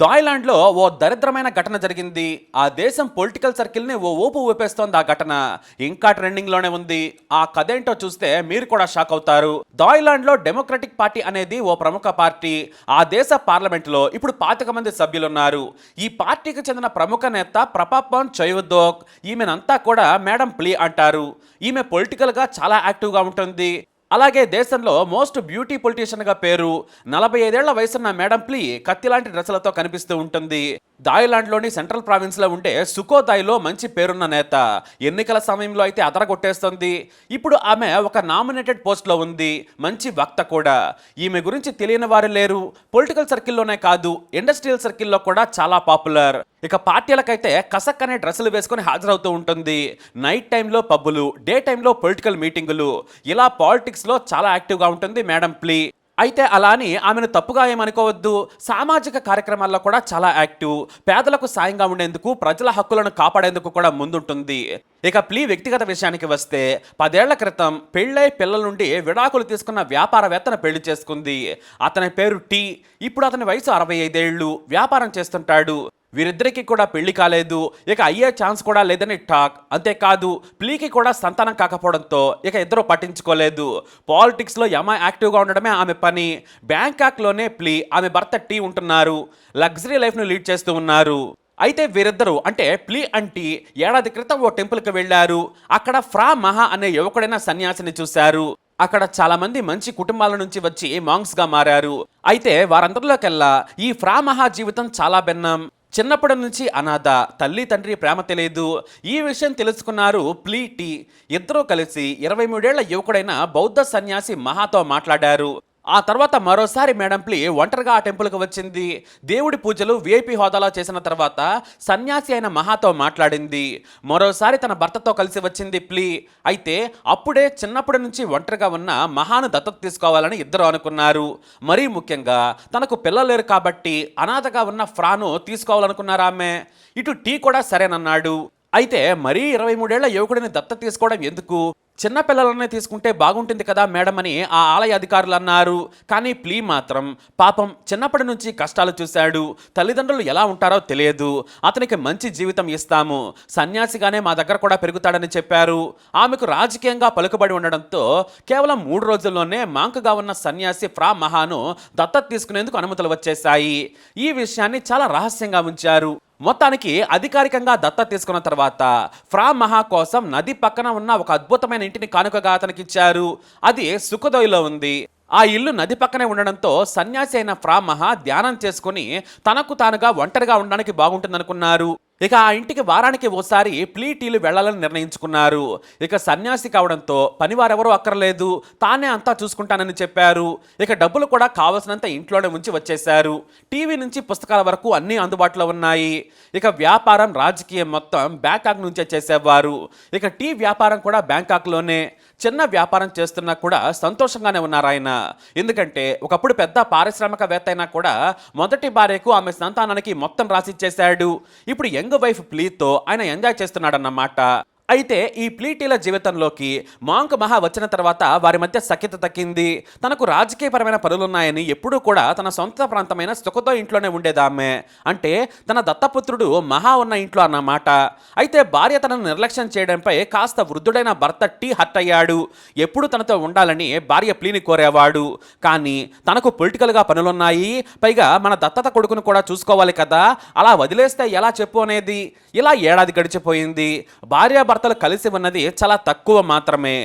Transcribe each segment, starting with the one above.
డాయ్లాండ్లో ఓ దరిద్రమైన ఘటన జరిగింది. ఆ దేశం పొలిటికల్ సర్కిల్ని ఓ ఊపు ఊపేస్తోంది ఆ ఘటన. ఇంకా ట్రెండింగ్లోనే ఉంది. ఆ కథ ఏంటో చూస్తే మీరు కూడా షాక్ అవుతారు. డాయ్లాండ్లో డెమోక్రటిక్ పార్టీ అనేది ఓ ప్రముఖ పార్టీ. ఆ దేశ పార్లమెంట్లో ఇప్పుడు పాతిక మంది సభ్యులున్నారు. ఈ పార్టీకి చెందిన ప్రముఖ నేత ప్రపాపన్ చయోదోక్. ఈమెనంతా కూడా మేడం ప్లీ అంటారు. ఈమె పొలిటికల్గా చాలా యాక్టివ్గా ఉంటుంది. అలాగే దేశంలో మోస్ట్ బ్యూటీ పొలిటీషియన్గా పేరు నలభై ఐదేళ్ళ వయసున్న మేడం ప్లీ కత్తి లాంటి డ్రెస్సులతో కనిపిస్తూ ఉంటుంది. దాయిలాండ్లోని సెంట్రల్ ప్రావిన్స్లో ఉండే సుకోదాయిలో మంచి పేరున్న నేత. ఎన్నికల సమయంలో అయితే అదరగొట్టేస్తుంది. ఇప్పుడు ఆమె ఒక నామినేటెడ్ పోస్ట్లో ఉంది. మంచి వక్త కూడా. ఈమె గురించి తెలియని వారు లేరు. పొలిటికల్ సర్కిల్లోనే కాదు ఇండస్ట్రియల్ సర్కిల్లో కూడా చాలా పాపులర్. ఇక పార్టీలకైతే కసక్ అనే డ్రెస్సులు వేసుకొని హాజరవుతూ ఉంటుంది. నైట్ టైంలో పబ్బులు డే టైంలో పొలిటికల్ మీటింగులు. ఇలా పాలిటిక్స్లో చాలా యాక్టివ్గా ఉంటుంది మేడం ప్లీ. అయితే అలా అని ఆమెను తప్పుగా ఏమనుకోవద్దు. సామాజిక కార్యక్రమాల్లో కూడా చాలా యాక్టివ్. పేదలకు సాయంగా ఉండేందుకు ప్రజల హక్కులను కాపాడేందుకు కూడా ముందుంటుంది. ఇక ప్లీ వ్యక్తిగత విషయానికి వస్తే పదేళ్ళ క్రితం పెళ్ళై పిల్లల నుండి విడాకులు తీసుకున్న వ్యాపారవేత్తను పెళ్ళి చేసుకుంది. అతని పేరు టీ. ఇప్పుడు అతని వయసు అరవై ఐదేళ్ళు వ్యాపారం చేస్తుంటాడు. వీరిద్దరికీ కూడా పెళ్ళి కాలేదు. ఇక అయ్యే ఛాన్స్ కూడా లేదని టాక్. అంతేకాదు ప్లీకి కూడా సంతానం కాకపోవడంతో ఇక ఇద్దరు పట్టించుకోలేదు. పాలిటిక్స్లో యమ యాక్టివ్గా ఉండడమే ఆమె పని. బ్యాంకాక్లోనే ప్లీ ఆమె భర్త టీ ఉంటున్నారు. లగ్జరీ లైఫ్ను లీడ్ చేస్తూ ఉన్నారు. అయితే వీరిద్దరూ అంటే ప్లీ అంటీ ఏడాది క్రితం ఓ టెంపుల్కి వెళ్ళారు. అక్కడ ఫ్రా మహా అనే యువకుడైన సన్యాసిని చూశారు. అక్కడ చాలామంది మంచి కుటుంబాల నుంచి వచ్చి మాంగ్స్గా మారారు. అయితే వారందరిలోకెల్లా ఈ ఫ్రా మహా జీవితం చాలా భిన్నం. చిన్నప్పటి నుంచి అనాథ తల్లి తండ్రి ప్రేమ తెలియదు. ఈ విషయం తెలుసుకున్నారు ప్లీ టీ ఇద్దరూ కలిసి ఇరవై మూడేళ్ళ యువకుడైన బౌద్ధ సన్యాసి మహాతో మాట్లాడారు. ఆ తర్వాత మరోసారి మేడం ప్లీ ఒంటరిగా ఆ టెంపుల్కి వచ్చింది. దేవుడి పూజలు విఐపి హోదాలో చేసిన తర్వాత సన్యాసి అయిన మహాతో మాట్లాడింది. మరోసారి తన భర్తతో కలిసి వచ్చింది ప్లీ. అయితే అప్పుడే చిన్నప్పటి నుంచి ఒంటరిగా ఉన్న మహాను దత్తత తీసుకోవాలని ఇద్దరు అనుకున్నారు. మరీ ముఖ్యంగా తనకు పిల్లలేరు కాబట్టి అనాథగా ఉన్న ఫ్రాను తీసుకోవాలనుకున్నారు ఆమె. ఇటు టీ కూడా సరేనన్నాడు. అయితే మరీ ఇరవై మూడేళ్ళ యువకుడిని దత్త తీసుకోవడం ఎందుకు? చిన్న పిల్లలనే తీసుకుంటే బాగుంటుంది కదా మేడం అని ఆ ఆలయ అధికారులు అన్నారు. కానీ ప్లీ మాత్రం పాపం చిన్నప్పటి నుంచి కష్టాలు చూశాడు. తల్లిదండ్రులు ఎలా ఉంటారో తెలియదు. అతనికి మంచి జీవితం ఇస్తాము. సన్యాసిగానే మా దగ్గర కూడా పెరుగుతాడని చెప్పారు. ఆమెకు రాజకీయంగా పలుకుబడి ఉండడంతో కేవలం మూడు రోజుల్లోనే మాంకగా ఉన్న సన్యాసి ఫ్రా మహాను దత్తత తీసుకునేందుకు అనుమతులు వచ్చేశాయి. ఈ విషయాన్ని చాలా రహస్యంగా ఉంచారు. మొత్తానికి అధికారికంగా దత్త తీసుకున్న తర్వాత ఫ్రా మహా కోసం నది పక్కన ఉన్న ఒక అద్భుతమైన ఇంటిని కానుకగా అతనికి ఇచ్చారు. అది సుఖదోయిలో ఉంది. ఆ ఇల్లు నది పక్కనే ఉండడంతో సన్యాసి అయిన ఫ్రా మహా ధ్యానం చేసుకుని తనకు తానుగా ఒంటరిగా ఉండడానికి బాగుంటుందనుకున్నారు. ఇక ఆ ఇంటికి వారానికి ఓసారి ప్లీటీలు వెళ్ళాలని నిర్ణయించుకున్నారు. ఇక సన్యాసి కావడంతో పనివారెవరూ అక్కర్లేదు. తానే అంతా చూసుకుంటానని చెప్పారు. ఇక డబ్బులు కూడా కావలసినంత ఇంట్లోనే ఉంచి వచ్చేశారు. టీవీ నుంచి పుస్తకాల వరకు అన్నీ అందుబాటులో ఉన్నాయి. ఇక వ్యాపారం రాజకీయం మొత్తం బ్యాంకాక్ నుంచే చేసేవారు. ఇక టీ వ్యాపారం కూడా బ్యాంకాక్లోనే. చిన్న వ్యాపారం చేస్తున్నా కూడా సంతోషంగానే ఉన్నారు ఆయన. ఎందుకంటే ఒకప్పుడు పెద్ద పారిశ్రామికవేత్త అయినా కూడా మొదటి భార్యకు ఆమె సంతానానికి మొత్తం రాసిచ్చేశాడు. ఇప్పుడు యంగ్ వైఫ్ ప్లీతో ఆయన ఎంజాయ్ చేస్తున్నాడన్నమాట. అయితే ఈ ప్లీటీల జీవితంలోకి మాంక్ మహా వచ్చిన తర్వాత వారి మధ్య సఖ్యత తగ్గింది. తనకు రాజకీయపరమైన పనులున్నాయని ఎప్పుడూ కూడా తన సొంత ప్రాంతమైన సుఖతో ఇంట్లోనే ఉండేదామె. అంటే తన దత్తపుత్రుడు మహా ఉన్న ఇంట్లో అన్నమాట. అయితే భార్య తనను నిర్లక్ష్యం చేయడంపై కాస్త వృద్ధుడైన భర్త టీ హర్ట్ అయ్యాడు. ఎప్పుడు తనతో ఉండాలని భార్య ప్లీని కోరేవాడు. కానీ తనకు పొలిటికల్గా పనులున్నాయి. పైగా మన దత్తత కొడుకును కూడా చూసుకోవాలి కదా. అలా వదిలేస్తే ఎలా చెప్పు అనేది? ఇలా ఏడాది గడిచిపోయింది. భార్య వార్తలు కలిసి ఉన్నది చాలా తక్కువ మాత్రమే.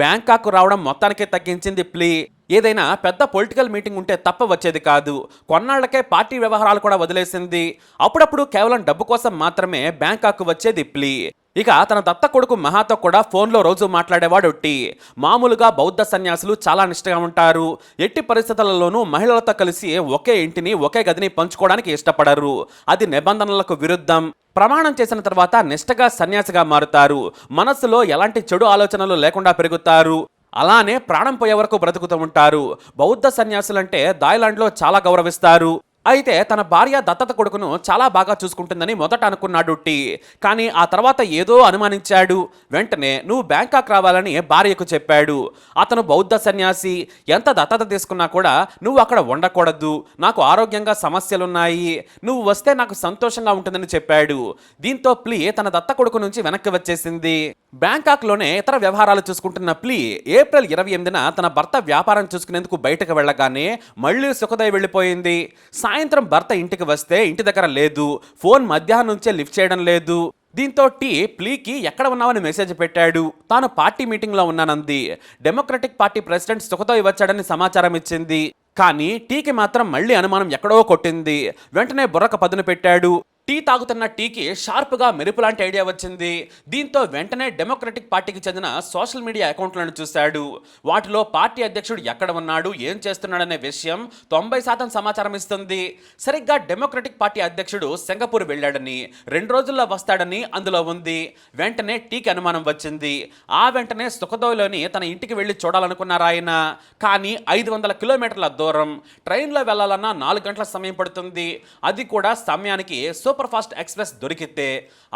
బ్యాంకాక్ రావడం మొత్తానికే తగ్గించింది ప్లీ. ఏదైనా పెద్ద పొలిటికల్ మీటింగ్ ఉంటే తప్ప వచ్చేది కాదు. కొన్నాళ్ళకే పార్టీ వ్యవహారాలు కూడా వదిలేసింది. అప్పుడప్పుడు కేవలం డబ్బు కోసం మాత్రమే బ్యాంకాక్ వచ్చేది ప్లీ. ఇక తన దత్త కొడుకు మహాతో కూడా ఫోన్లో రోజు మాట్లాడేవాడు టీ. మామూలుగా బౌద్ధ సన్యాసులు చాలా నిష్టగా ఉంటారు. ఎట్టి పరిస్థితులలోనూ మహిళలతో కలిసి ఒకే ఇంటిని ఒకే గదిని పంచుకోవడానికి ఇష్టపడరు. అది నిబంధనలకు విరుద్ధం. ప్రమాణం చేసిన తర్వాత నిష్టగా సన్యాసిగా మారుతారు. మనస్సులో ఎలాంటి చెడు ఆలోచనలు లేకుండా పెరుగుతారు. అలానే ప్రాణం పోయే వరకు బ్రతుకుతూ ఉంటారు. బౌద్ధ సన్యాసులంటే దాయిలాండ్లో చాలా గౌరవిస్తారు. అయితే తన భార్య దత్తత కొడుకును చాలా బాగా చూసుకుంటుందని మొదట అనుకున్నాడు టీ. కానీ ఆ తర్వాత ఏదో అనుమానించాడు. వెంటనే నువ్వు బ్యాంకాక్ రావాలని భార్యకు చెప్పాడు. అతను బౌద్ధ సన్యాసి ఎంత దత్తత తీసుకున్నా కూడా నువ్వు అక్కడ ఉండకూడదు. నాకు ఆరోగ్యంగా సమస్యలున్నాయి. నువ్వు వస్తే నాకు సంతోషంగా ఉంటుందని చెప్పాడు. దీంతో ప్లీ తన దత్త కొడుకు నుంచి వెనక్కి వచ్చేసింది. బ్యాంకాక్లోనే ఇతర వ్యవహారాలు చూసుకుంటున్న ప్లీ ఏప్రిల్ ఇరవై ఎనిమిదిన తన భర్త వ్యాపారం చూసుకునేందుకు బయటకు వెళ్ళగానే మళ్ళీ సుఖదయ వెళ్ళిపోయింది. సాయంత్రం భర్త ఇంటికి వస్తే ఇంటి దగ్గర లేదు. ఫోన్ మధ్యాహ్నం నుంచే లిఫ్ట్ చేయడం లేదు. దీంతో టీ ప్లీకి ఎక్కడ ఉన్నావని మెసేజ్ పెట్టాడు. తాను పార్టీ మీటింగ్లో ఉన్నానంది. డెమోక్రటిక్ పార్టీ ప్రెసిడెంట్ సుఖదోయ్ వచ్చాడని సమాచారం ఇచ్చింది. కానీ టీకి మాత్రం మళ్ళీ అనుమానం ఎక్కడో కొట్టింది. వెంటనే బుర్రక పదును పెట్టాడు. టీ తాగుతున్న టీకి షార్ప్గా మెరుపు లాంటి ఐడియా వచ్చింది. దీంతో వెంటనే డెమోక్రటిక్ పార్టీకి చెందిన సోషల్ మీడియా అకౌంట్లను చూశాడు. వాటిలో పార్టీ అధ్యక్షుడు ఎక్కడ ఉన్నాడు? ఏం చేస్తున్నాడనే విషయం తొంభై శాతం సమాచారం ఇస్తుంది. సరిగ్గా డెమోక్రటిక్ పార్టీ అధ్యక్షుడు సింగపూర్ వెళ్ళాడని రెండు రోజుల్లో వస్తాడని అందులో ఉంది. వెంటనే టీకి అనుమానం వచ్చింది. ఆ వెంటనే సుఖదోలోని తన ఇంటికి వెళ్ళి చూడాలనుకున్నారు ఆయన. కానీ ఐదు వందల కిలోమీటర్ల దూరం. ట్రైన్లో వెళ్ళాలన్నా నాలుగు గంటల సమయం పడుతుంది. అది కూడా సమయానికి సూపర్ ఫాస్ట్ ఎక్స్ప్రెస్ దొరికితే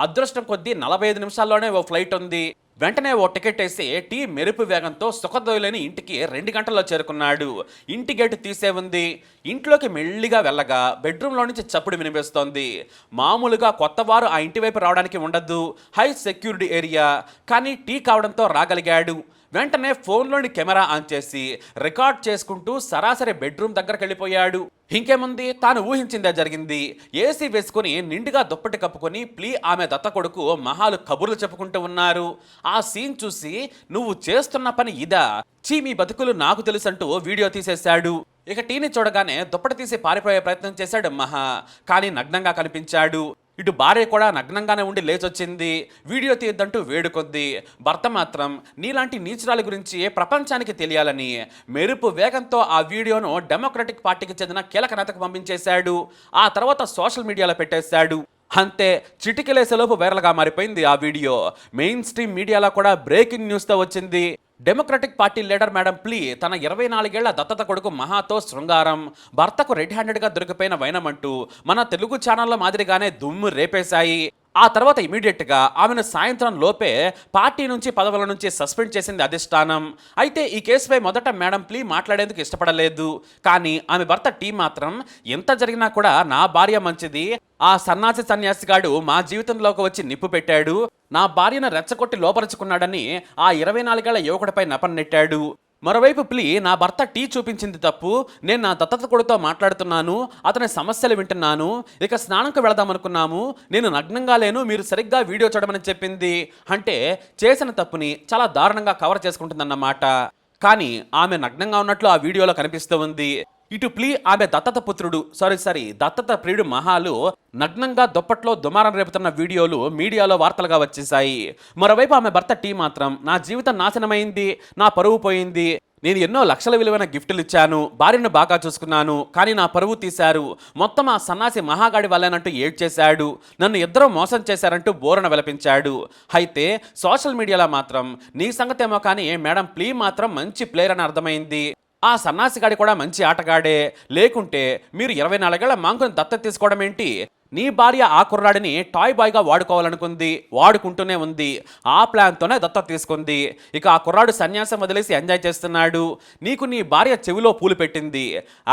అదృష్టం కొద్దీ నలభై ఐదు నిమిషాల్లోనే ఓ ఫ్లైట్ ఉంది. వెంటనే ఓ టికెట్ వేసి టీ మెరుపు వేగంతో సుఖదోయులని ఇంటికి రెండు గంటల్లో చేరుకున్నాడు. ఇంటి గేటు తీసే ఉంది. ఇంట్లోకి మెల్లిగా వెళ్ళగా బెడ్రూమ్లో నుంచి చప్పుడు వినిపిస్తోంది. మామూలుగా కొత్తవారు ఆ ఇంటి వైపు రావడానికి ఉండదు. High security area. కానీ టీ కావడంతో రాగలిగాడు. వెంటనే ఫోన్లోని కెమెరా ఆన్ చేసి రికార్డ్ చేసుకుంటూ సరాసరి బెడ్రూమ్ దగ్గరకు వెళ్ళిపోయాడు. ఇంకేముంది? తాను ఊహించిందే జరిగింది. ఏసీ వేసుకుని నిండుగా దుప్పటి కప్పుకొని ప్లీ ఆమె దత్త కొడుకు మహాలు కబుర్లు చెప్పుకుంటూ ఉన్నారు. ఆ సీన్ చూసి నువ్వు చేస్తున్న పని ఇదా? చీ మీ బతుకులు నాకు తెలుసంటూ వీడియో తీసేశాడు. ఇక టీని చూడగానే దుప్పటి తీసి పారిపోయే ప్రయత్నం చేశాడు మహా. కానీ నగ్నంగా కనిపించాడు. ఇటు భార్య కూడా నగ్నంగానే ఉండి లేచొచ్చింది. వీడియో తీయద్దంటూ వేడుకొద్ది. భర్త మాత్రం నీలాంటి నీచురాలి గురించి ప్రపంచానికి తెలియాలని? మెరుపు వేగంతో ఆ వీడియోను డెమోక్రటిక్ పార్టీకి చెందిన కీలక నేతకు పంపించేశాడు. ఆ తర్వాత సోషల్ మీడియాలో పెట్టేశాడు. అంతే చిటికలేసేలోపు వైరల్గా మారిపోయింది ఆ వీడియో. మెయిన్ స్ట్రీమ్ మీడియాలో కూడా బ్రేకింగ్ న్యూస్తో వచ్చింది. డెమోక్రటిక్ పార్టీ లీడర్ మేడం ప్లీ తన ఇరవై నాలుగేళ్ళ దత్తత కొడుకు మహాతో శృంగారం భర్తకు రెడ్ హ్యాండెడ్గా దొరికిపోయిన వైనమంటూ మన తెలుగు ఛానళ్ళ మాదిరిగానే దుమ్ము రేపేశాయి. ఆ తర్వాత ఇమీడియట్గా ఆమెను సాయంత్రం లోపే పార్టీ నుంచి పదవుల నుంచి సస్పెండ్ చేసింది అధిష్టానం. అయితే ఈ కేసుపై మొదట మేడం ప్లీ మాట్లాడేందుకు ఇష్టపడలేదు. కానీ ఆమె భర్త టీ మాత్రం ఎంత జరిగినా కూడా నా భార్య మంచిది ఆ సన్నాసి సన్యాసిగాడు మా జీవితంలోకి వచ్చి నిప్పు పెట్టాడు నా భార్యను రెచ్చగొట్టి లోపరుచుకున్నాడని ఆ ఇరవై నాలుగేళ్ళ యువకుడిపై నపన్నెట్టాడు మరోవైపు ప్లీ నా భర్త టీ చూపించింది తప్పు నేను నా దత్తత కొడుతో మాట్లాడుతున్నాను అతని సమస్యలు వింటున్నాను ఇక స్నానంకు వెళదామనుకున్నాము నేను నగ్నంగా లేను మీరు సరిగ్గా వీడియో చూడమని చెప్పింది అంటే చేసిన తప్పుని చాలా దారుణంగా కవర్ చేసుకుంటుందన్నమాట. కానీ ఆమె నగ్నంగా ఉన్నట్లు ఆ వీడియోలో కనిపిస్తూ ఉంది. ఇటు ప్లీ ఆమె దత్తత పుత్రుడు సారీ సారీ దత్తత ప్రియుడు మహాలు నగ్నంగా దుప్పట్లో దుమారం రేపుతున్న వీడియోలు మీడియాలో వార్తలుగా వచ్చేసాయి మరోవైపు ఆమె భర్త టీ మాత్రం నా జీవితం నాశనమైంది నా పరువు పోయింది నేను ఎన్నో లక్షల విలువైన గిఫ్టులు ఇచ్చాను భార్యను బాగా చూసుకున్నాను కానీ నా పరువు తీశారు మొత్తం ఆ సన్నాసి మహాగాడి వల్లేనంటూ ఏడ్చేశాడు నన్ను ఇద్దరూ మోసం చేశారంటూ బోరణ విలపించాడు. అయితే సోషల్ మీడియాలో మాత్రం నీ సంగతేమో కానీ మేడం ప్లీ మాత్రం మంచి ప్లేయర్ అని అర్థమైంది. ఆ సన్నాసిగాడి కూడా మంచి ఆటగాడే. లేకుంటే మీరు ఇరవై నాలుగేళ్ళ మాంకుని దత్తత తీసుకోవడం ఏంటి? నీ భార్య ఆ కుర్రాడిని టాయ్ బాయ్గా వాడుకోవాలనుకుంది వాడుకుంటూనే ఉంది. ఆ ప్లాన్తోనే దత్తత తీసుకుంది. ఇక ఆ కుర్రాడు సన్యాసం వదిలేసి ఎంజాయ్ చేస్తున్నాడు. నీకు నీ భార్య చెవిలో పూలు పెట్టింది.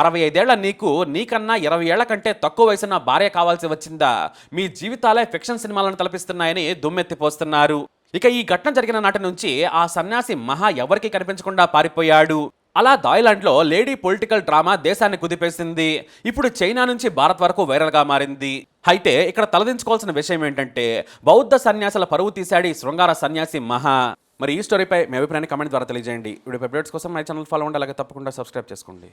అరవై ఐదేళ్ళ నీకు నీకన్నా ఇరవై ఏళ్ళ కంటే తక్కువ వయసున్న భార్య కావాల్సి వచ్చిందా? మీ జీవితాలే ఫిక్షన్ సినిమాలను తలపిస్తున్నాయని దుమ్మెత్తిపోస్తున్నారు. ఇక ఈ ఘటన జరిగిన నాటి నుంచి ఆ సన్యాసి మహా ఎవరికీ కనిపించకుండా పారిపోయాడు. అలా థాయిలాండ్లో లేడీ పొలిటికల్ డ్రామా దేశాన్ని కుదిపేసింది. ఇప్పుడు చైనా నుంచి భారత్ వరకు వైరల్గా మారింది. అయితే ఇక్కడ తలదించుకోవాల్సిన విషయం ఏంటంటే బౌద్ధ సన్యాసుల పరువు తీశాడు ఈ శృంగార సన్యాసి మహా. మరి ఈ స్టోరీపై మీ అభిప్రాయాన్ని కమెంట్ ద్వారా తెలియజేయండి. వీడియో అప్డేట్స్ కోసం మై ఛానల్ ఫాలో ఉండాలి అలాగే తప్పకుండా సబ్స్క్రైబ్ చేసుకోండి.